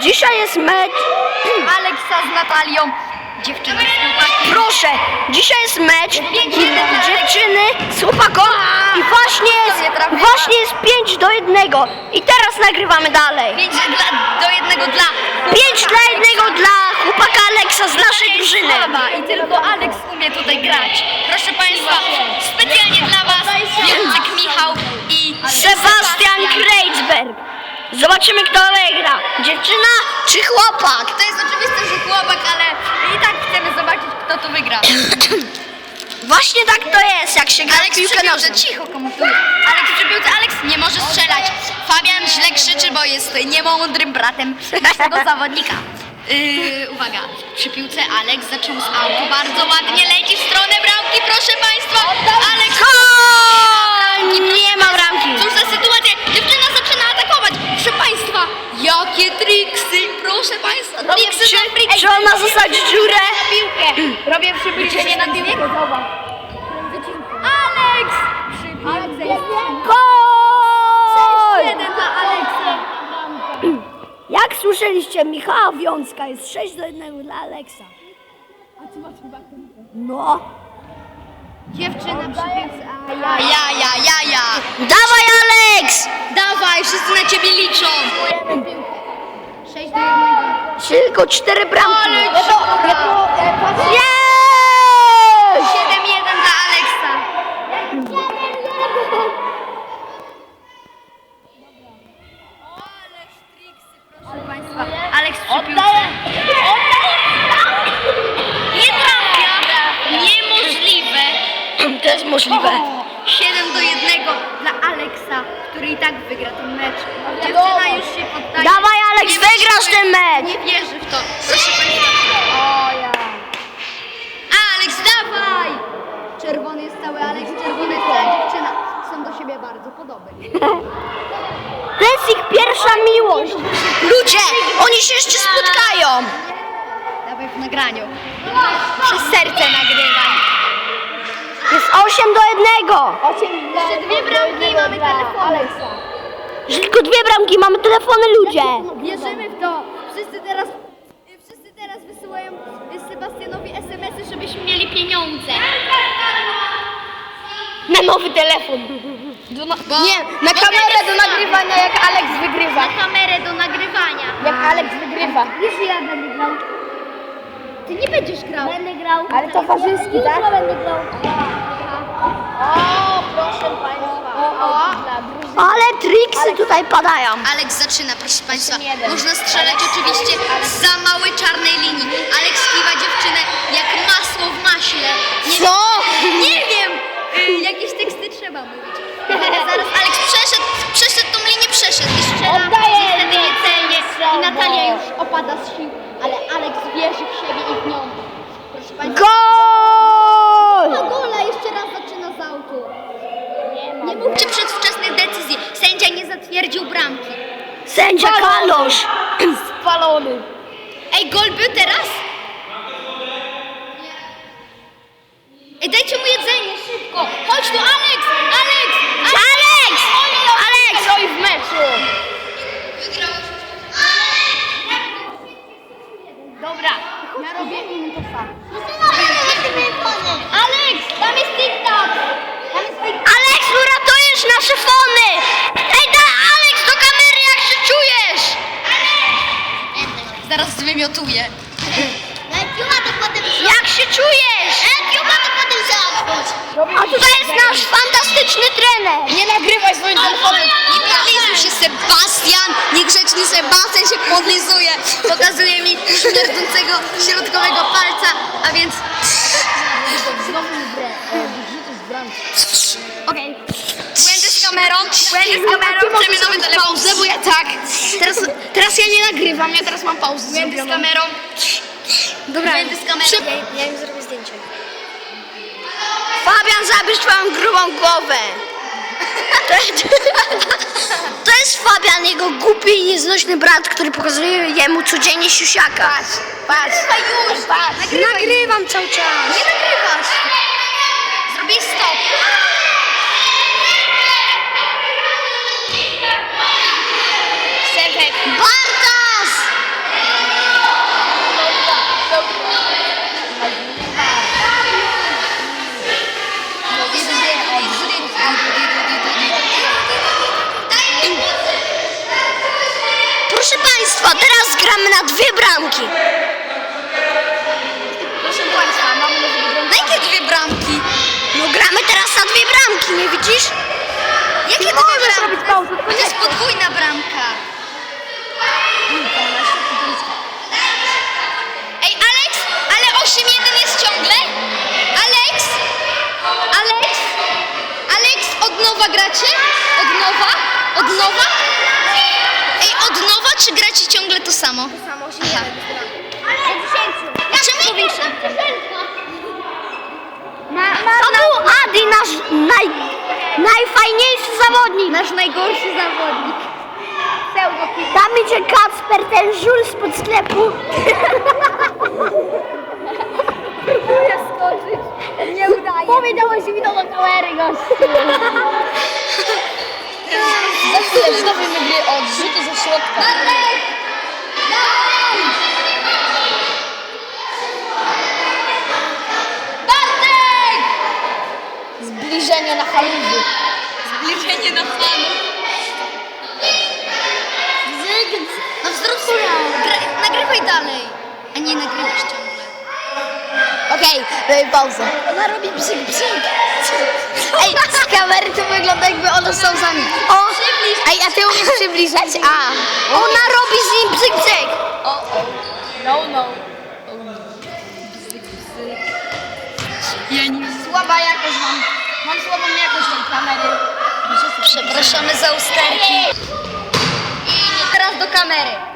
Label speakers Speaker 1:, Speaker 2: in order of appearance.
Speaker 1: Dzisiaj jest mecz.
Speaker 2: Aleksa z Natalią. Dziewczyny z chłopakiem.
Speaker 1: Proszę, dzisiaj jest mecz. Dziewczyny z chłopaką. I właśnie jest, właśnie jest 5 do 1. I teraz nagrywamy dalej.
Speaker 2: Pięć dla, do jednego dla
Speaker 1: 5 dla jednego dla chłopaka Aleksa z naszej drużyny.
Speaker 2: Słaba I tylko Aleks umie tutaj grać. Proszę Państwa, specjalnie dla Was Jacek Michał i.
Speaker 1: Zobaczymy kto wygra. Dziewczyna czy chłopak?
Speaker 2: To jest oczywiste, że chłopak, ale i tak chcemy zobaczyć, kto tu wygra.
Speaker 1: Właśnie tak to jest, jak się gra w
Speaker 2: Aleks
Speaker 1: piłkę
Speaker 2: przy
Speaker 1: nożną.
Speaker 2: cicho komentuje. Aleks przy piłce, Aleks nie może strzelać. Fabian źle krzyczy, bo jest niemądrym bratem naszego zawodnika. Yy, uwaga, przy piłce Aleks zaczął z autu, bardzo ładnie leci w stronę bramki, proszę Państwa.
Speaker 1: Czy, czy ona zasadzi dziurę?
Speaker 2: piłkę. Robię przybliżenie na tyłek. Aleks!
Speaker 1: Gol!
Speaker 2: Jeden dla Aleksa.
Speaker 1: Jak słyszeliście, Michała Wiązka jest 6 do 1 dla Aleksa. No.
Speaker 2: Dziewczyna przy piłce. A ja, ja, ja, ja.
Speaker 1: Dawaj Aleks!
Speaker 2: Dawaj, wszyscy na ciebie liczą. 6 do 1.
Speaker 1: Tylko 4 bramki.
Speaker 2: Ale
Speaker 1: Jest!
Speaker 2: Jest! 7-1 dla Aleksa. Proszę Państwa, Aleks przy piłce. Nie trafia. Niemożliwe.
Speaker 1: To jest możliwe.
Speaker 2: 7 do 1 dla Aleksa, który i tak wygra ten mecz. Dziewczyna już się.
Speaker 1: Dawaj
Speaker 2: Nie
Speaker 1: wygrasz ten mecz!
Speaker 2: Nie wierzy w to. Proszę Państwa. O ja. Aleks, dawaj! Czerwony jest cały Aleks, czerwony jest cała dziewczyna. Są do siebie bardzo podobne.
Speaker 1: To jest ich pierwsza miłość. Ludzie, oni się jeszcze spotkają.
Speaker 2: Dawaj w nagraniu. Przez serce nagrywaj.
Speaker 1: Jest 8 do 1.
Speaker 2: Jeszcze dwie bramki i mamy telefony.
Speaker 1: Że tylko dwie bramki, mamy telefony ludzie.
Speaker 2: Wierzymy w to. Wszyscy teraz, wszyscy teraz wysyłają Sebastianowi SMS-y, żebyśmy mieli pieniądze.
Speaker 1: Na nowy telefon.
Speaker 2: Bo,
Speaker 1: Nie, na kamerę do nagrywania jak Aleks wygrywa.
Speaker 2: Na kamerę do nagrywania.
Speaker 1: Jak Aleks wygrywa.
Speaker 2: Wiesz, ja będę grał. Ty nie będziesz grał. Będę grał.
Speaker 1: Ale towarzyski, tak?
Speaker 2: będę grał.
Speaker 1: O, proszę Państwa. Ale triksy tutaj padają.
Speaker 2: Aleks zaczyna, proszę Państwa. Można strzelać oczywiście za małej czarnej linii. Aleks kiwa dziewczynę jak masło w maśle. Nie
Speaker 1: Co?
Speaker 2: Wiem, nie wiem. Y, jakieś teksty trzeba mówić. Zaraz Aleks przeszedł, przeszedł tą linię, przeszedł i strzela.
Speaker 1: Oddaję
Speaker 2: Niestety niecelnie.
Speaker 1: strzał,
Speaker 2: I Natalia już opada z sił, ale Aleks wierzy w siebie i w nią. Proszę Państwa.
Speaker 1: Gol!
Speaker 2: No gola jeszcze raz zaczyna z autu. Nie mówcie przedwczesnych decyzji. Sędzia nie zatwierdził bramki.
Speaker 1: Sędzia Kalosz. Spalony.
Speaker 2: Ej, gol był teraz? Ej, dajcie mu jedzenie, szybko. Chodź tu, Aleks! Aleks!
Speaker 1: Aleks! Aleks!
Speaker 2: Oj, w meczu. Dobra, ja robię im to samo. Aleks, tam jest TikTok! Tam jest TikTok!
Speaker 1: Aleks, uratujesz nasze fony! Ej, da, Aleks, do kamery, jak się czujesz?
Speaker 2: Zaraz zwymiotuję.
Speaker 1: Jak się czujesz? A tutaj jest nasz fantastyczny trener.
Speaker 2: Nie nagrywaj swoim telefonem. Nie podlizuj się, Sebastian. Niegrzeczny Sebastian się podlizuje. Pokazuje mi śmierdzącego środkowego palca, a więc... Okej. Błędy z kamerą, błędy z kamerą, chcemy nowy telefon. Pauzę, bo ja tak. Teraz, teraz ja nie nagrywam, ja teraz mam pauzę Błędy z kamerą. Dobra. Błędy z kamerą. Ja, im zrobię zdjęcie.
Speaker 1: Fabian, zabierz twoją grubą głowę. To jest, to jest Fabian, jego głupi i nieznośny brat, który pokazuje jemu codziennie siusiaka. Patrz, patrz.
Speaker 2: A już, patrz.
Speaker 1: Nagrywam cały czas.
Speaker 2: Nie nagrywasz. Zrobię
Speaker 1: Państwa, teraz gramy na dwie bramki.
Speaker 2: Proszę Państwa, mamy Na jakie dwie bramki?
Speaker 1: No gramy teraz na dwie bramki, nie widzisz?
Speaker 2: Jakie dwie bramki? To jest podwójna bramka. Ej, Alex, ale 8-1 jest ciągle? Alex? Alex? Alex, od nowa gracie? Od nowa? Od nowa? Ej, od nowa czy gracie ciągle to samo? To samo, 8 A czemu nie
Speaker 1: To był Adi, nasz naj, najfajniejszy zawodnik.
Speaker 2: Nasz najgorszy zawodnik.
Speaker 1: Tam idzie Kacper, ten żul spod sklepu.
Speaker 2: Nie udaje.
Speaker 1: Powiedziałeś mi to do kamery, gościu.
Speaker 2: Za chwilę znowu gry od
Speaker 1: Zbliżenie na haluzy.
Speaker 2: Zbliżenie na fanu. No Nagrywaj dalej. A nie nagrywasz ciągle.
Speaker 1: Okej, okay, pauzę.
Speaker 2: Ona robi bzyk bzyk.
Speaker 1: Ej, z kamery to wygląda jakby one są za nim. O, ej, a ty umiesz przybliżać? A, ona robi z nim bzyk bzyk.
Speaker 2: No, no. Ja nie Słaba jakość mam. Mam słabą jakość tej kamery. Przepraszamy za usterki. I teraz do kamery.